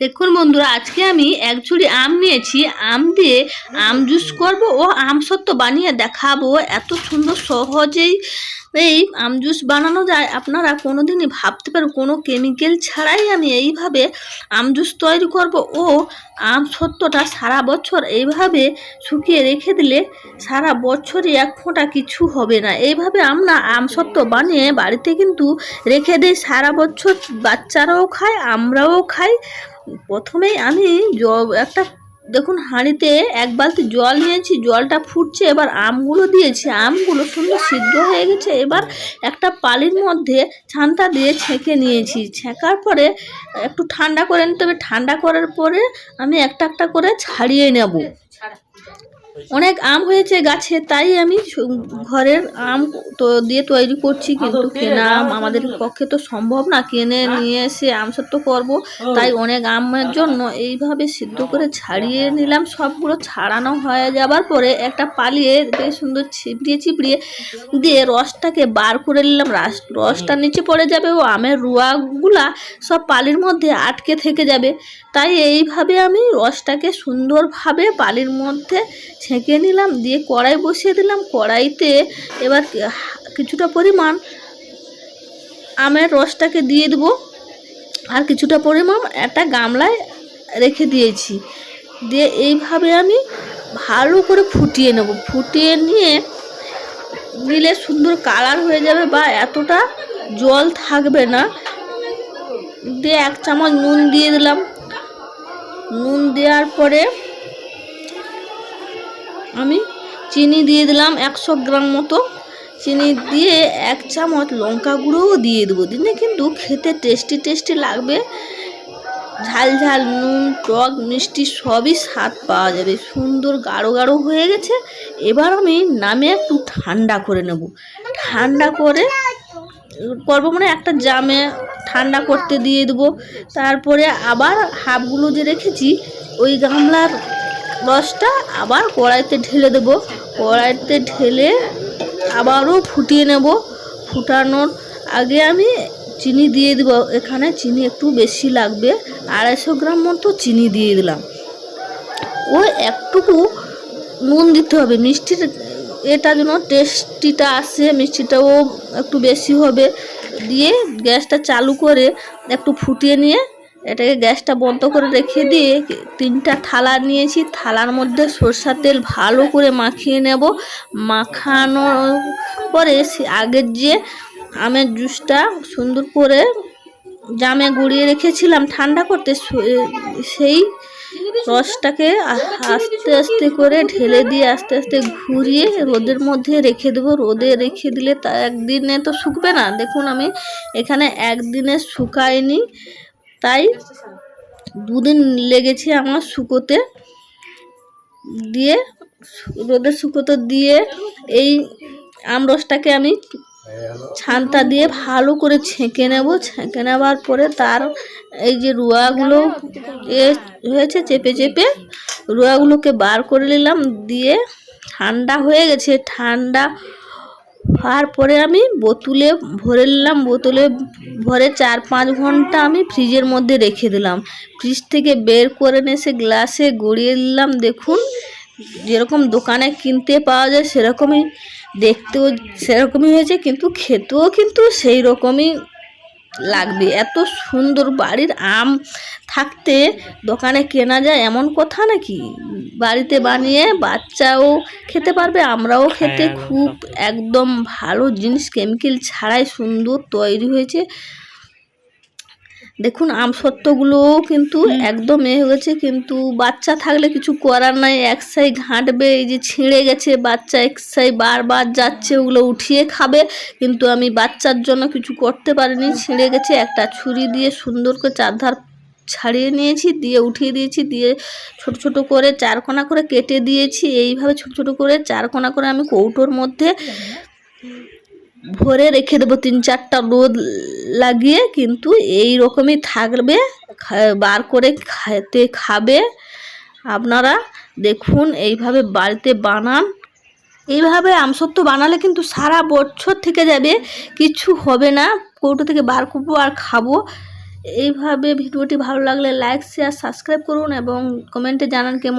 দেখুন বন্ধুরা, আজকে আমি এক ঝুড়ি আম নিয়েছি। আম দিয়ে আম জুস করব ও আম সত্ত্ব বানিয়ে দেখাবো। এত সুন্দর, সহজেই এই আম জুস বানানো যায়। আপনারা কোনোদিনই ভাবতে পারেন, কোনো কেমিক্যাল ছাড়াই আমি এইভাবে আম জুস তৈরি করব। ও আম সত্ত্বটা সারা বছর এইভাবে শুকিয়ে রেখে দিলে সারা বছরই এক ফোঁটা কিছু হবে না। এইভাবে আমরা আম সত্ত্ব বানিয়ে বাড়িতে কিন্তু রেখে দিই। সারা বছর বাচ্চারাও খায়, আমরাও খাই। প্রথমেই আমি একটা দেখুন হাঁড়িতে এক বালতি জল নিয়েছি, জলটা ফুটছে, এবার আমগুলো দিয়েছি। আমগুলো সুন্দর সিদ্ধ হয়ে গেছে, এবার একটা পালির মধ্যে ছানটা দিয়ে ছেঁকে নিয়েছি। ছেঁকার পরে একটু ঠান্ডা করে নিতে হবে। ঠান্ডা করার পরে আমি একটা একটা করে ছাড়িয়ে নেব। অনেক আম হয়েছে গাছে তাই আমি ঘরের আম তো দিয়ে তৈরি করছি কিন্তু কেনা আম আমাদের পক্ষে তো সম্ভব না কিনে নিয়ে এসে আম সত্য করব। তাই অনেক আমের জন্য এইভাবে সিদ্ধ করে ছাড়িয়ে নিলাম সবগুলো ছাড়ানো হয়ে যাবার পরে একটা পালিয়ে বেশ সুন্দর ছিপড়িয়ে ছিপড়িয়ে দিয়ে রসটাকে বার করে নিলাম। রাস- রসটা নিচে পড়ে যাবে ও আমের রুয়াগুলা সব পালির মধ্যে আটকে থেকে যাবে। তাই এইভাবে আমি রসটাকে সুন্দরভাবে পালির মধ্যে ছেঁকে নিলাম, দিয়ে কড়াই বসিয়ে দিলাম। কড়াইতে এবার কিছুটা পরিমাণ আমের রসটাকে দিয়ে দেবো। আর কিছুটা পরিমাণ একটা গামলায় রেখে দিয়েছি। দিয়ে এইভাবে আমি ভালো করে ফুটিয়ে নেব। ফুটিয়ে নিয়ে নিলে সুন্দর কালার হয়ে যাবে বা এতটা জল থাকবে না। দিয়ে এক চামচ নুন দিয়ে দিলাম। নুন দেওয়ার পরে আমি চিনি দিয়ে দিলাম একশো গ্রাম মতো। চিনি দিয়ে এক চামচ লঙ্কা গুঁড়োও দিয়ে দেবো। দিনে কিন্তু খেতে টেস্টি টেস্টি লাগবে। ঝাল ঝাল, নুন, টক, মিষ্টি সবই স্বাদ পাওয়া যাবে। সুন্দর, গাঢ় গাঢ় হয়ে গেছে। এবার আমি নামে একটু ঠান্ডা করে নেব। ঠান্ডা করে করব মানে একটা জামে ঠান্ডা করতে দিয়ে দেবো। তারপরে আবার হাফগুলো যে রেখেছি, ওই গামলার রসটা আবার কড়াইতে ঢেলে দেবো। কড়াইতে ঢেলে আবারও ফুটিয়ে নেব। ফুটানোর আগে আমি চিনি দিয়ে দেবো। এখানে চিনি একটু বেশি লাগবে। আড়াইশো গ্রাম মতো চিনি দিয়ে দিলাম। ও একটুকু নুন দিতে হবে। মিষ্টির এটা যেন টেস্টিটা আসে, মিষ্টিটাও একটু বেশি হবে। দিয়ে গ্যাসটা চালু করে একটু ফুটিয়ে নিয়ে এটাকে গ্যাসটা বন্ধ করে রেখে দিয়ে তিনটা থালা নিয়েছি। থালার মধ্যে সরষার তেল ভালো করে মাখিয়ে নেব। মাখানোর পরে আগের যে আমের জুসটা সুন্দর করে জামে গুঁড়িয়ে রেখেছিলাম ঠান্ডা করতে সেই রসটাকে আস্তে আস্তে করে ঢেলে দিয়ে আস্তে আস্তে ঘুরিয়ে রোদের মধ্যে রেখে দেবো। রোদে রেখে দিলে তা একদিনে তো শুকবে না। দেখুন আমি এখানে একদিনে শুকায়নি তাই দুদিন লেগেছে আমার শুকোতে। দিয়ে রোদে শুকোতে দিয়ে এই আমরসটাকে আমি ছানটা দিয়ে ভালো করে ছেঁকে নেব। ছেঁকে নেওয়ার পরে তার এই যে রুয়াগুলো এ হয়েছে চেপে চেপে রুয়াগুলোকে বার করে নিলাম। দিয়ে ঠান্ডা হয়ে গেছে। ঠান্ডা হওয়ার পরে আমি বোতলে ভরে নিলাম, বোতলে ভরে চার পাঁচ ঘণ্টা আমি ফ্রিজের মধ্যে রেখে দিলাম। ফ্রিজ থেকে বের করে নিয়ে গ্লাসে গড়িয়ে দিলাম দেখুন, যেরকম দোকানে কিনতে পাওয়া যায় সেরকমই, দেখতেও সেরকমই হয়েছে, কিন্তু খেতেও কিন্তু সেই রকমই লাগবে। এত সুন্দর বাড়ির আম থাকতে দোকানে কেনা যায় এমন কথা নাকি? বাড়িতে বানিয়ে বাচ্চাও খেতে পারবে আমরাও খেতে খুব একদম ভালো জিনিস। কেমিক্যাল ছাড়াই সুন্দর তৈরি হয়েছে। দেখুন আম সত্ত্বগুলোও কিন্তু একদম এ হয়ে গেছে কিন্তু বাচ্চা থাকলে কিছু করার নাই। এক সাই ঘাঁটবে এই যে ছিঁড়ে গেছে বাচ্চা এক সাই বারবার যাচ্ছে ওগুলো উঠিয়ে খাবে। কিন্তু আমি বাচ্চার জন্য কিছু করতে পারিনি ছিঁড়ে গেছে একটা ছুরি দিয়ে সুন্দর করে চারধার ছাড়িয়ে নিয়েছি দিয়ে উঠিয়ে দিয়েছি দিয়ে ছোট ছোট করে চারকোনা করে কেটে দিয়েছি। এইভাবে ছোট ছোট করে চারকোনা করে আমি কৌটোর মধ্যে ভরে রেখে দেবো তিন চারটা রোদ লাগিয়ে, কিন্তু এই রকমই থাকবে বার করে খেতে খাবে। আপনারা দেখুন, এইভাবে বাড়িতে বানান। এইভাবে আমসত্ব বানালে কিন্তু সারা বছর থেকে যাবে, কিছু হবে না। কৌটো থেকে বার করব আর খাব। এইভাবে ভিডিওটি ভালো লাগলে লাইক শেয়ার সাবস্ক্রাইব করুন এবং কমেন্টে জানান কেমন